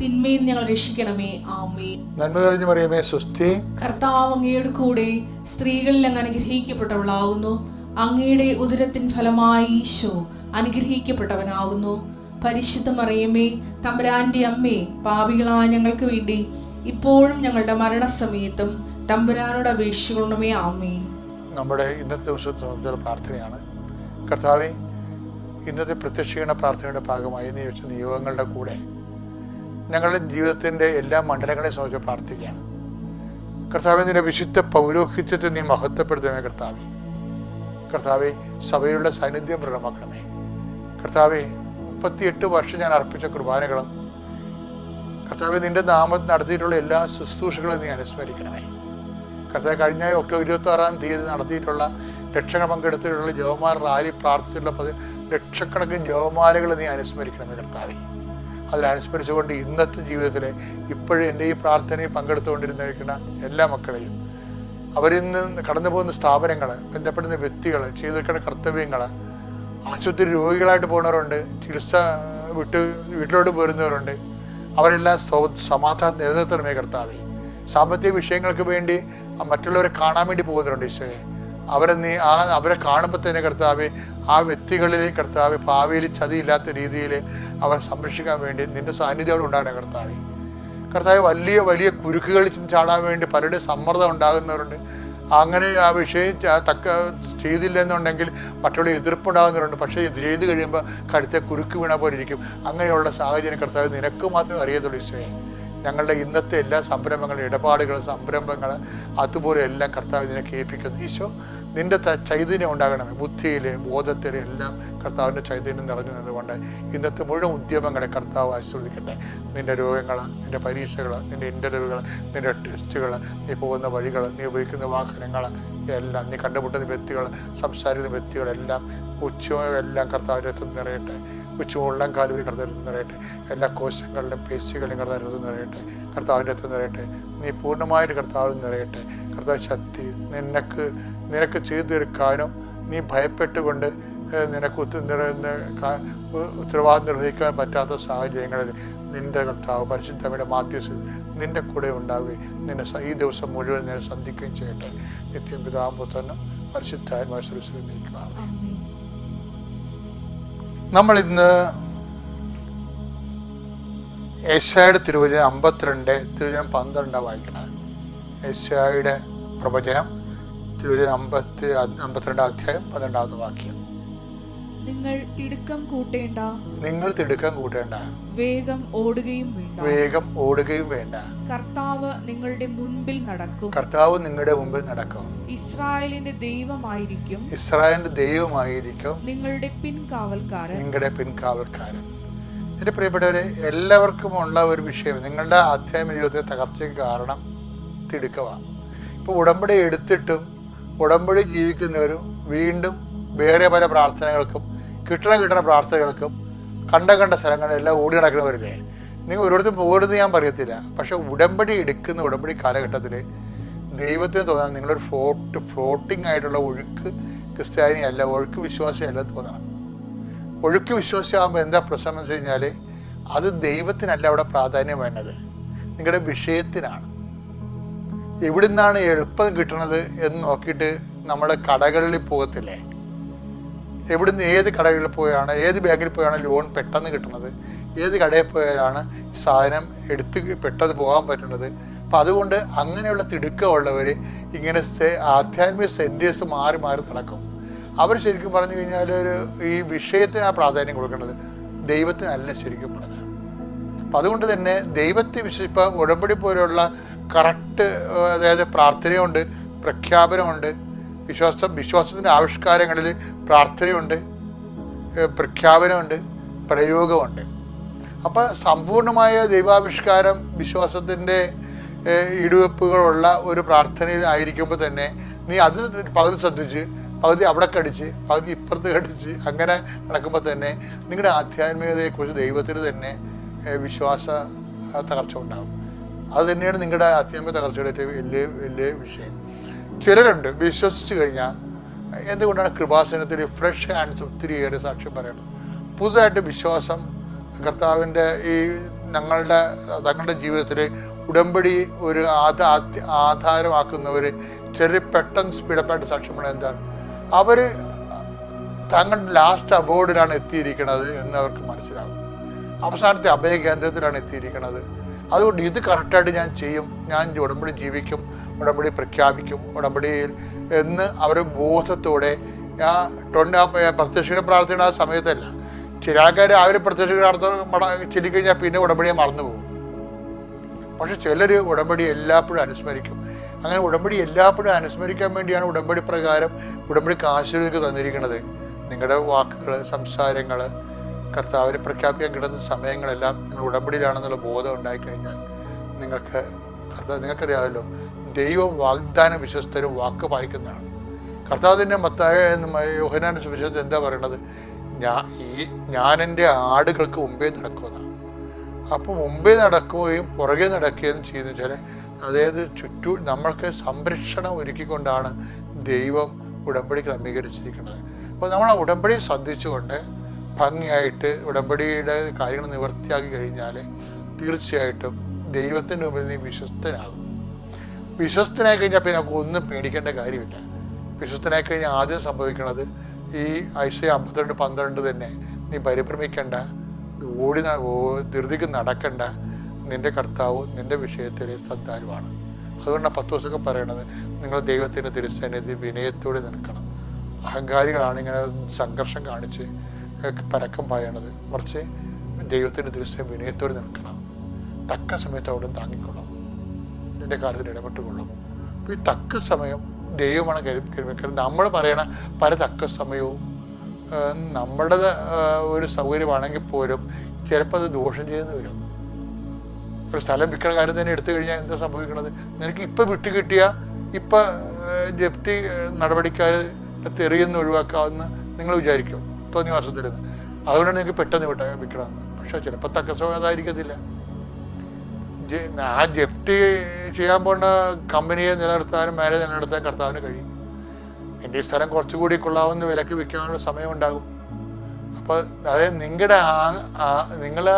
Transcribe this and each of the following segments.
തിന്മയിൽ ഞങ്ങൾ രക്ഷിക്കണമേ. ആമേ നന്മ തെളിഞ്ഞു മറിയമേ സുസ്ഥി കർത്താവ് അങ്ങയുടെ കൂടെ സ്ത്രീകളിൽ അങ്ങ് അനുഗ്രഹിക്കപ്പെട്ടവളാകുന്നു. അങ്ങയുടെ ഉദരത്തിൻ ഫലമായി ഈശോ അനുഗ്രഹിക്കപ്പെട്ടവനാകുന്നു. പരിശുദ്ധ മറിയമേ തമ്പുരാന്റെ അമ്മേ പാപികളായ ഞങ്ങൾക്ക് വേണ്ടി ഇപ്പോഴും ഞങ്ങളുടെ മരണസമയത്തും തമ്പുരാനോട് അപേക്ഷിക്കണമേ. ആമേ നമ്മുടെ ഇന്നത്തെ ദിവസത്തെ പ്രാർത്ഥനയാണ്. കർത്താവേ ഇന്നത്തെ പ്രത്യക്ഷീകരണ പ്രാർത്ഥനയുടെ ഭാഗമായി നിയോഗിച്ച നിയോഗങ്ങളുടെ കൂടെ ഞങ്ങളുടെ ജീവിതത്തിന്റെ എല്ലാ മണ്ഡലങ്ങളെ സംബന്ധിച്ച് പ്രാർത്ഥിക്കുകയാണ്. കർത്താവെ നിന്റെ വിശുദ്ധ പൗരോഹിത്യത്തെ നീ മഹത്വപ്പെടുത്തണമേ കർത്താവെ. കർത്താവെ സഭയിലുള്ള സാന്നിധ്യം പ്രകടമാക്കണമേ. കർത്താവെ മുപ്പത്തിയെട്ട് വർഷം ഞാൻ അർപ്പിച്ച കുർബാനകളും കർത്താവ് നിന്റെ നാമത്തിൽ നടത്തിയിട്ടുള്ള എല്ലാ ശുശ്രൂഷകളും നീ അനുസ്മരിക്കണമേ. കർത്താവ് കഴിഞ്ഞ ഒക്ടോബർ ഇരുപത്തി ആറാം തീയതി നടത്തിയിട്ടുള്ള ലക്ഷങ്ങൾ പങ്കെടുത്തിട്ടുള്ള ജവമാർ റാലി പ്രാർത്ഥിച്ചിട്ടുള്ള പതി ലക്ഷക്കണക്കിന് ജവമാലകൾ നീ അനുസ്മരിക്കണമേ കർത്താവെ. അതിൽ അനുസ്മരിച്ചുകൊണ്ട് ഇന്നത്തെ ജീവിതത്തിലെ ഇപ്പോഴും എന്റെ ഈ പ്രാർത്ഥനയിൽ പങ്കെടുത്തുകൊണ്ടിരുന്നിരിക്കുന്ന എല്ലാ മക്കളെയും. അവരിൽ നിന്ന് കടന്നു പോകുന്ന സ്ഥാപനങ്ങൾ ബന്ധപ്പെടുന്ന വ്യക്തികൾ ചെയ്തിരിക്കുന്ന കർത്തവ്യങ്ങൾ ആശുപത്രി രോഗികളായിട്ട് പോകുന്നവരുണ്ട് ചികിത്സ വിട്ട് വീട്ടിലോട്ട് പോരുന്നവരുണ്ട്. അവരെല്ലാം സൗ സമാധാനം നിലനിർത്തണമേ കർത്താവേ. സാമ്പത്തിക വിഷയങ്ങൾക്ക് വേണ്ടി മറ്റുള്ളവരെ കാണാൻ വേണ്ടി പോകുന്നവരുണ്ട് ഈശോയെ. അവരെ നീ ആ അവരെ കാണുമ്പോൾ തന്നെ കർത്താവ് ആ വ്യക്തികളിൽ കർത്താവ് ഭാവിയിൽ ചതിയില്ലാത്ത രീതിയിൽ അവരെ സംരക്ഷിക്കാൻ വേണ്ടി നിന്റെ സാന്നിധ്യം ഉണ്ടാകണം കർത്താവ്. കർത്താവ് വലിയ വലിയ കുരുക്കുകൾ ചാടാൻ വേണ്ടി പലരുടെ സമ്മർദ്ദം ഉണ്ടാകുന്നവരുണ്ട്. അങ്ങനെ ആ വിഷയം തക്ക ചെയ്തില്ലെന്നുണ്ടെങ്കിൽ മറ്റുള്ള എതിർപ്പുണ്ടാകുന്നവരുണ്ട്. പക്ഷേ ഇത് ചെയ്ത് കഴിയുമ്പോൾ കടുത്ത കുരുക്ക് വീണ പോലെ ഇരിക്കും. അങ്ങനെയുള്ള സാഹചര്യം കർത്താവ് നിനക്ക് മാത്രമേ അറിയത്തുള്ളൂ ഈശോയെ. ഞങ്ങളുടെ ഇന്നത്തെ എല്ലാ സംരംഭങ്ങളും ഇടപാടുകൾ സംരംഭങ്ങൾ അതുപോലെ എല്ലാം കർത്താവ് ഇതിനെ കേൾപ്പിക്കുന്നു. ഈശോ നിന്റെ ചൈതന്യം ഉണ്ടാകണമേ. ബുദ്ധിയിൽ ബോധത്തിൽ എല്ലാം കർത്താവിന്റെ ചൈതന്യം നിറഞ്ഞു നിന്നുകൊണ്ട് ഇന്നത്തെ മുഴുവൻ ഉദ്യമങ്ങളെ കർത്താവ് ആശ്രവദിക്കട്ടെ നിന്റെ രോഗങ്ങൾ നിന്റെ പരീക്ഷകൾ നിന്റെ ഇന്റർവ്യൂകൾ നിന്റെ ടെസ്റ്റുകൾ നീ പോകുന്ന വഴികൾ നീ ഉപയോഗിക്കുന്ന വാഹനങ്ങൾ എല്ലാം നീ കണ്ടുമുട്ടുന്ന വ്യക്തികൾ സംസാരിക്കുന്ന വ്യക്തികളെല്ലാം ഉച്ചയെല്ലാം കർത്താവിന്റെ അത് നിറയട്ടെ. ഉച്ചമുള്ളം കാലുകൾ കർത്താവിന്റെ നിറയട്ടെ. എല്ലാ കോശങ്ങളിലും പേശികളിലും കർത്താവിന്റെ അത് നിറയട്ടെ. കർത്താവിന്റെ അത് നിറയട്ടെ. നീ പൂർണമായിട്ട് കർത്താവിൽ നിറയട്ടെ. കർത്താവ് ശക്തി നിനക്ക് നിനക്ക് ചെയ്തു തീർക്കാനോ നീ ഭയപ്പെട്ടുകൊണ്ട് നിനക്ക് ഉത്തരവാദിത്വം നിർവഹിക്കാൻ പറ്റാത്ത സാഹചര്യങ്ങളിൽ നിന്റെ കർത്താവ് പരിശുദ്ധമയുടെ മാധ്യസ് നിന്റെ കൂടെ ഉണ്ടാവുകയും നിന്നെ ഈ ദിവസം മുഴുവൻ നിന്നെ സന്ധിക്കുകയും ചെയ്യട്ടെ. നിത്യം പിതാമ്പുത്തനും പരിശുദ്ധാത്മാ ശുശ്രൂഷ നീക്കുക നമ്മൾ ഇന്ന് ഏഷ്യായുടെ തിരുവചനം അമ്പത്തിരണ്ട് തിരുവചനം പന്ത്രണ്ടാണ് വായിക്കണം. ഏഷ്യായുടെ പ്രവചനം തിരുവചനം അമ്പത്തി അമ്പത്തിരണ്ടാം അധ്യായം പന്ത്രണ്ടാമത്തെ വാക്യം. നിങ്ങൾ തിടുക്കം കൂട്ടേണ്ട. നിങ്ങൾ തിടുക്കം കൂട്ടേണ്ട. വേഗം ഓടുകയും വേണ്ട. വേഗം ഓടുകയും വേണ്ട. കർത്താവ് നിങ്ങളുടെ മുൻപിൽ നടക്കും. കർത്താവ് നിങ്ങളുടെ മുമ്പിൽ നടക്കും. ഇസ്രായേലിന്റെ ദൈവമായിരിക്കും. ഇസ്രായേലിന്റെ ദൈവമായിരിക്കും നിങ്ങളുടെ പിൻകാവൽക്കാരൻ. നിങ്ങളുടെ പിൻകാവൽക്കാരൻ. എന്റെ പ്രിയപ്പെട്ടവരെ എല്ലാവർക്കും ഉള്ള ഒരു വിഷയം നിങ്ങളുടെ ആധ്യാത്മിക ജീവിതത്തെ തകർച്ചയ്ക്ക് കാരണം തിടുക്കമാണ് ഇപ്പൊ ഉടമ്പടി എടുത്തിട്ടും ഉടമ്പടി ജീവിക്കുന്നവരും വീണ്ടും വേറെ പല പ്രാർത്ഥനകൾക്കും കിട്ടണ കിട്ടണ പ്രാർത്ഥനകൾക്കും കണ്ട കണ്ട സ്ഥലങ്ങളിലെല്ലാം ഓടി നടക്കുന്നവരില്ലേ നിങ്ങൾ ഒരിടത്തും പോകരുത് ഞാൻ പറയത്തില്ല. പക്ഷെ ഉടമ്പടി എടുക്കുന്ന ഉടമ്പടി കാലഘട്ടത്തിൽ ദൈവത്തിന് തോന്നാൻ നിങ്ങളൊരു ഫ്ലോട്ട് ഫ്ലോട്ടിംഗ് ആയിട്ടുള്ള ഒഴുക്ക് ക്രിസ്ത്യാനി അല്ല ഒഴുക്ക് വിശ്വാസിയല്ല തോന്നണം. ഒഴുക്ക് വിശ്വാസിയാകുമ്പോൾ എന്താ പ്രശ്നം എന്ന് വെച്ച് കഴിഞ്ഞാൽ അത് ദൈവത്തിനല്ല അവിടെ പ്രാധാന്യം വേണ്ടത്. നിങ്ങളുടെ വിഷയത്തിനാണ്. എവിടുന്നാണ് എളുപ്പം കിട്ടുന്നത് എന്ന് നോക്കിയിട്ട് നമ്മുടെ കടകളിൽ പോകത്തില്ലേ? എവിടുന്ന് ഏത് കടകളിൽ പോയാണ് ഏത് ബാങ്കിൽ പോയാണ് ലോൺ പെട്ടെന്ന് കിട്ടുന്നത് ഏത് കടയിൽ പോയാലാണ് സാധനം എടുത്ത് പെട്ടെന്ന് പോകാൻ പറ്റുന്നത് അപ്പം അതുകൊണ്ട് അങ്ങനെയുള്ള തിടുക്കമുള്ളവർ ഇങ്ങനെ ആധ്യാത്മിക സെന്റേഴ്സ് മാറി മാറി നടക്കും. അവർ ശരിക്കും പറഞ്ഞു കഴിഞ്ഞാൽ ഒരു ഈ വിഷയത്തിനാണ് പ്രാധാന്യം കൊടുക്കേണ്ടത് ദൈവത്തിനല്ല ശരിക്കും പറഞ്ഞത് അപ്പം അതുകൊണ്ട് തന്നെ ദൈവത്തെ വിശ്വ ഇപ്പോൾ ഉടമ്പടി പോലെയുള്ള കറക്റ്റ് അതായത് പ്രാർത്ഥനയുണ്ട് പ്രഖ്യാപനമുണ്ട് വിശ്വാസ വിശ്വാസത്തിന്റെ ആവിഷ്കാരങ്ങളിൽ പ്രാർത്ഥനയുണ്ട് പ്രഖ്യാപനമുണ്ട് പ്രയോഗമുണ്ട്. അപ്പോൾ സമ്പൂർണമായ ദൈവാവിഷ്കാരം വിശ്വാസത്തിന്റെ ഇടിവെപ്പുകളുള്ള ഒരു പ്രാർത്ഥനയിൽ ആയിരിക്കുമ്പോൾ തന്നെ നീ അത് പകുതി ശ്രദ്ധിച്ച് പകുതി അവിടെ കടിച്ച് പകുതി ഇപ്പുറത്ത് കടിച്ച് അങ്ങനെ നടക്കുമ്പോൾ തന്നെ നിങ്ങളുടെ ആധ്യാത്മികതയെക്കുറിച്ച് ദൈവത്തിന് തന്നെ വിശ്വാസ തകർച്ച ഉണ്ടാകും. അത് തന്നെയാണ് നിങ്ങളുടെ ആധ്യാത്മിക തകർച്ചയുടെ ഏറ്റവും വലിയ വലിയ വിഷയം. ചിലരുണ്ട് വിശ്വസിച്ച് കഴിഞ്ഞാൽ എന്തുകൊണ്ടാണ് കൃപാസനത്തിൽ ഫ്രഷ് ഹാൻഡ്സ് ഒത്തിരിയേറെ സാക്ഷ്യം പറയുന്നത് പുതുതായിട്ട് വിശ്വാസം കർത്താവിന്റെ ഈ ഞങ്ങളുടെ തങ്ങളുടെ ജീവിതത്തിൽ ഉടമ്പടി ഒരു ആധാ ആധാരമാക്കുന്നവർ ചെറിയ പെട്ടെന്ന് സ്പീഡപ്പായിട്ട് സാക്ഷ്യം പറയുന്നത് എന്താണ്? അവർ തങ്ങളുടെ ലാസ്റ്റ് അബോർഡിലാണ് എത്തിയിരിക്കുന്നത് എന്ന് അവർക്ക് മനസ്സിലാകും. അവസാനത്തെ അഭയ കേന്ദ്രത്തിലാണ് എത്തിയിരിക്കുന്നത് അതുകൊണ്ട് ഇത് കറക്റ്റായിട്ട് ഞാൻ ചെയ്യും. ഞാൻ ഉടമ്പടി ജീവിക്കും ഉടമ്പടി പ്രഖ്യാപിക്കും ഉടമ്പടിയിൽ എന്ന് അവർ ബോധത്തോടെ ആ ടൊണ്ട പ്രത്യക്ഷ പ്രാർത്ഥന ആ സമയത്തല്ല. ചില ആൾക്കാർ രാവിലെ പ്രത്യക്ഷ പ്രാർത്ഥന ചെല്ലിക്കഴിഞ്ഞാൽ പിന്നെ ഉടമ്പടിയെ മറന്നു പോകും. പക്ഷെ ചിലർ ഉടമ്പടി എല്ലാപ്പോഴും അനുസ്മരിക്കും. അങ്ങനെ ഉടമ്പടി എല്ലാപ്പോഴും അനുസ്മരിക്കാൻ വേണ്ടിയാണ് ഉടമ്പടി പ്രകാരം ഉടമ്പടി കാശുകൾക്ക് തന്നിരിക്കുന്നത്. നിങ്ങളുടെ വാക്കുകൾ സംസാരങ്ങൾ കർത്താവിനെ പ്രഖ്യാപിക്കാൻ കിടന്ന സമയങ്ങളെല്ലാം നിങ്ങൾ ഉടമ്പടിയിലാണെന്നുള്ള ബോധം ഉണ്ടായിക്കഴിഞ്ഞാൽ നിങ്ങൾക്ക് കർത്താവ് നിങ്ങൾക്കറിയാമല്ലോ ദൈവം വാഗ്ദാന വിശ്വസ്തരും വാക്ക് പാലിക്കുന്നതാണ്. കർത്താവിന്റെ മത്തായ യോഹനാൻ സുവിശേഷത്തിൽ എന്താ പറയണത്? ഞാൻ ഈ ഞാൻ എന്റെ ആടുകൾക്ക് മുമ്പേ നടക്കുമെന്നാണ് അപ്പോൾ മുമ്പേ നടക്കുകയും പുറകെ നടക്കുകയും ചെയ്യുന്ന വെച്ചാൽ അതായത് ചുറ്റു നമ്മൾക്ക് സംരക്ഷണം ഒരുക്കിക്കൊണ്ടാണ് ദൈവം ഉടമ്പടി ക്രമീകരിച്ചിരിക്കുന്നത്. അപ്പോൾ നമ്മൾ ആ ഉടമ്പടി ശ്രദ്ധിച്ചുകൊണ്ട് ഭംഗിയായിട്ട് ഉടമ്പടിയുടെ കാര്യങ്ങൾ നിവർത്തിയാക്കി കഴിഞ്ഞാൽ തീർച്ചയായിട്ടും ദൈവത്തിന്റെ മുമ്പിൽ നീ വിശ്വസ്തനാകും. വിശ്വസ്തനായി കഴിഞ്ഞാൽ പിന്നെ നമുക്ക് ഒന്നും പേടിക്കേണ്ട കാര്യമില്ല. വിശ്വസ്തനായി കഴിഞ്ഞാൽ ആദ്യം സംഭവിക്കുന്നത് ഈ ഐശ്വര്യ അമ്പത്തിരണ്ട് പന്ത്രണ്ട് തന്നെ നീ പരിഭ്രമിക്കേണ്ട ഓടി ധൃതിക്ക് നടക്കണ്ട. നിന്റെ കർത്താവ് നിന്റെ വിഷയത്തിൽ ശ്രദ്ധാലുവാണ്. അതുകൊണ്ടാണ് പത്ത് ദിവസമൊക്കെ പറയണത് നിങ്ങൾ ദൈവത്തിന്റെ തിരുസന്നിധി വിനയത്തോടെ നിൽക്കണം. അഹങ്കാരികളാണ് ഇങ്ങനെ സംഘർഷം കാണിച്ച് പരക്കം പായണത്. മറിച്ച് ദൈവത്തിന്റെ ദൃശ്യം വിനയത്തോടെ നിൽക്കണം തക്ക സമയത്ത് അവിടെ താങ്ങിക്കൊള്ളും. എന്റെ കാര്യത്തിൽ ഇടപെട്ടുകൊള്ളും. അപ്പോൾ ഈ തക്ക സമയം ദൈവമാണ് കരുതി നമ്മൾ പറയണ പല തക്ക സമയവും നമ്മുടെ ഒരു സൗകര്യമാണെങ്കിൽ പോലും ചിലപ്പോൾ അത് ദോഷം ചെയ്യുന്ന വരും. ഒരു സ്ഥലം വിൽക്കണ കാര്യം തന്നെ എടുത്തു കഴിഞ്ഞാൽ എന്താ സംഭവിക്കുന്നത് നിനക്ക് ഇപ്പം വിട്ടു കിട്ടിയ ഇപ്പം ജപ്തി നടപടിക്കാർ തെറിയെന്ന് ഒഴിവാക്കാമെന്ന് നിങ്ങൾ വിചാരിക്കും. മാസത്തിൽ നിന്ന്. അതുകൊണ്ടാണ് നിങ്ങൾക്ക് പെട്ടെന്ന് വിട്ട വിൽക്കണമെന്ന്. പക്ഷേ ചിലപ്പോൾ തക്ക സമയം അതായിരിക്കത്തില്ല ആ ജപ്തി ചെയ്യാൻ പോണ കമ്പനിയെ നിലനിർത്താനും മേലെ നിലനിർത്താൻ കർത്താവിന് കഴിയും. എന്റെ ഈ സ്ഥലം കുറച്ചുകൂടി കൊള്ളാവുന്ന വിലക്ക് വിൽക്കാനുള്ള സമയമുണ്ടാകും. അപ്പോൾ അതായത് നിങ്ങളുടെ നിങ്ങളെ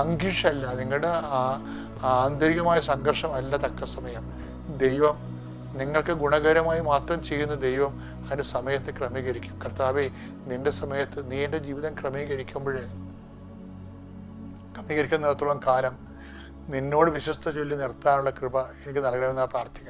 അങ്കിഷല്ല നിങ്ങളുടെ ആ- ആന്തരികമായ സംഘർഷം അല്ല തക്ക സമയം ദൈവം നിങ്ങൾക്ക് ഗുണകരമായി മാത്രം ചെയ്യുന്ന ദൈവം അതിന്റെ സമയത്ത് ക്രമീകരിക്കും. കർത്താവെ നിന്റെ സമയത്ത് നീ എന്റെ ജീവിതം ക്രമീകരിക്കുമ്പോഴേ ക്രമീകരിക്കുന്നിടത്തോളം കാലം നിന്നോട് വിശ്വസ്ത ചൊല്ലി നിർത്താനുള്ള കൃപ എനിക്ക് നൽകണമെന്ന് പ്രാർത്ഥിക്കണം